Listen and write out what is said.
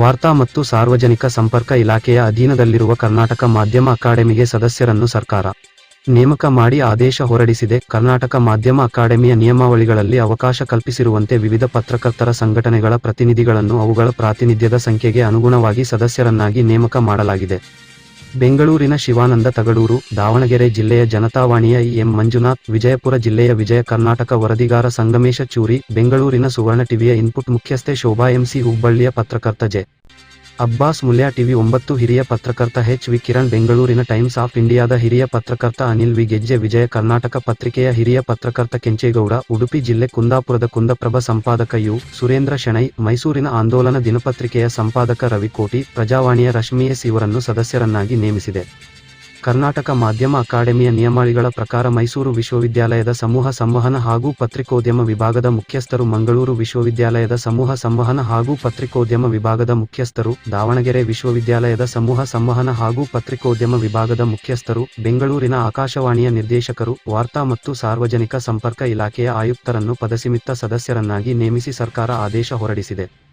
ವಾರ್ತಾ ಮತ್ತು ಸಾರ್ವಜನಿಕ ಸಂಪರ್ಕ ಇಲಾಖೆಯ ಅಧೀನದಲ್ಲಿರುವ ಕರ್ನಾಟಕ ಮಾಧ್ಯಮ ಅಕಾಡೆಮಿಗೆ ಸದಸ್ಯರನ್ನು ಸರ್ಕಾರ ನೇಮಕ ಮಾಡಿ ಆದೇಶ ಹೊರಡಿಸಿದೆ. ಕರ್ನಾಟಕ ಮಾಧ್ಯಮ ಅಕಾಡೆಮಿಯ ನಿಯಮಾವಳಿಗಳಲ್ಲಿ ಅವಕಾಶ ಕಲ್ಪಿಸಿರುವಂತೆ ವಿವಿಧ ಪತ್ರಕರ್ತರ ಸಂಘಟನೆಗಳ ಪ್ರತಿನಿಧಿಗಳನ್ನು ಅವುಗಳ ಪ್ರಾತಿನಿಧ್ಯದ ಸಂಖ್ಯೆಗೆ ಅನುಗುಣವಾಗಿ ಸದಸ್ಯರನ್ನಾಗಿ ನೇಮಕ ಮಾಡಲಾಗಿದೆ. ಬೆಂಗಳೂರಿನ ಶಿವಾನಂದ ತಗಡೂರು, ದಾವಣಗೆರೆ ಜಿಲ್ಲೆಯ ಜನತಾವಾಣಿಯ ಎಂ. ಮಂಜುನಾಥ್, ವಿಜಯಪುರ ಜಿಲ್ಲೆಯ ವಿಜಯ ಕರ್ನಾಟಕ ವರದಿಗಾರ ಸಂಗಮೇಶ ಚೂರಿ, ಬೆಂಗಳೂರಿನ ಸುವರ್ಣ ಟಿವಿಯ ಇನ್ಪುಟ್ ಮುಖ್ಯಸ್ಥೆ ಶೋಭಾ ಎಂಸಿ ಹುಬ್ಬಳ್ಳಿಯ ಪತ್ರಕರ್ತ ಜೆ. ಅಬ್ಬಾಸ್ ಮುಲ್ಯಾ ಟಿವಿ ಒಂಬತ್ತು, ಹಿರಿಯ ಪತ್ರಕರ್ತ ಎಚ್ ವಿ ಕಿರಣ್, ಬೆಂಗಳೂರಿನ ಟೈಮ್ಸ್ ಆಫ್ ಇಂಡಿಯಾದ ಹಿರಿಯ ಪತ್ರಕರ್ತ ಅನಿಲ್ ವಿ ಗೆಜ್ಜೆ, ವಿಜಯ ಕರ್ನಾಟಕ ಪತ್ರಿಕೆಯ ಹಿರಿಯ ಪತ್ರಕರ್ತ ಕೆಂಚೇಗೌಡ, ಉಡುಪಿ ಜಿಲ್ಲೆ ಕುಂದಾಪುರದ ಕುಂದಪ್ರಭ ಸಂಪಾದಕ ಯು. ಸುರೇಂದ್ರ ಶೆಣೈ, ಮೈಸೂರಿನ ಆಂದೋಲನ ದಿನಪತ್ರಿಕೆಯ ಸಂಪಾದಕ ರವಿಕೋಟಿ, ಪ್ರಜಾವಾಣಿಯ ರಶ್ಮಿ ಎಸ್ ಇವರನ್ನು ಸದಸ್ಯರನ್ನಾಗಿ ನೇಮಿಸಿದೆ. ಕರ್ನಾಟಕ ಮಾಧ್ಯಮ ಅಕಾಡೆಮಿಯ ನಿಯಮಾವಳಿಗಳ ಪ್ರಕಾರ ಮೈಸೂರು ವಿಶ್ವವಿದ್ಯಾಲಯದ ಸಮೂಹ ಸಂವಹನ ಹಾಗೂ ಪತ್ರಿಕೋದ್ಯಮ ವಿಭಾಗದ ಮುಖ್ಯಸ್ಥರು, ಮಂಗಳೂರು ವಿಶ್ವವಿದ್ಯಾಲಯದ ಸಮೂಹ ಸಂವಹನ ಹಾಗೂ ಪತ್ರಿಕೋದ್ಯಮ ವಿಭಾಗದ ಮುಖ್ಯಸ್ಥರು, ದಾವಣಗೆರೆ ವಿಶ್ವವಿದ್ಯಾಲಯದ ಸಮೂಹ ಸಂವಹನ ಹಾಗೂ ಪತ್ರಿಕೋದ್ಯಮ ವಿಭಾಗದ ಮುಖ್ಯಸ್ಥರು, ಬೆಂಗಳೂರಿನ ಆಕಾಶವಾಣಿಯ ನಿರ್ದೇಶಕರು, ವಾರ್ತಾ ಮತ್ತು ಸಾರ್ವಜನಿಕ ಸಂಪರ್ಕ ಇಲಾಖೆಯ ಆಯುಕ್ತರನ್ನು ಪದಸಿಮಿತ್ತ ಸದಸ್ಯರನ್ನಾಗಿ ನೇಮಿಸಿ ಸರ್ಕಾರ ಆದೇಶ ಹೊರಡಿಸಿದೆ.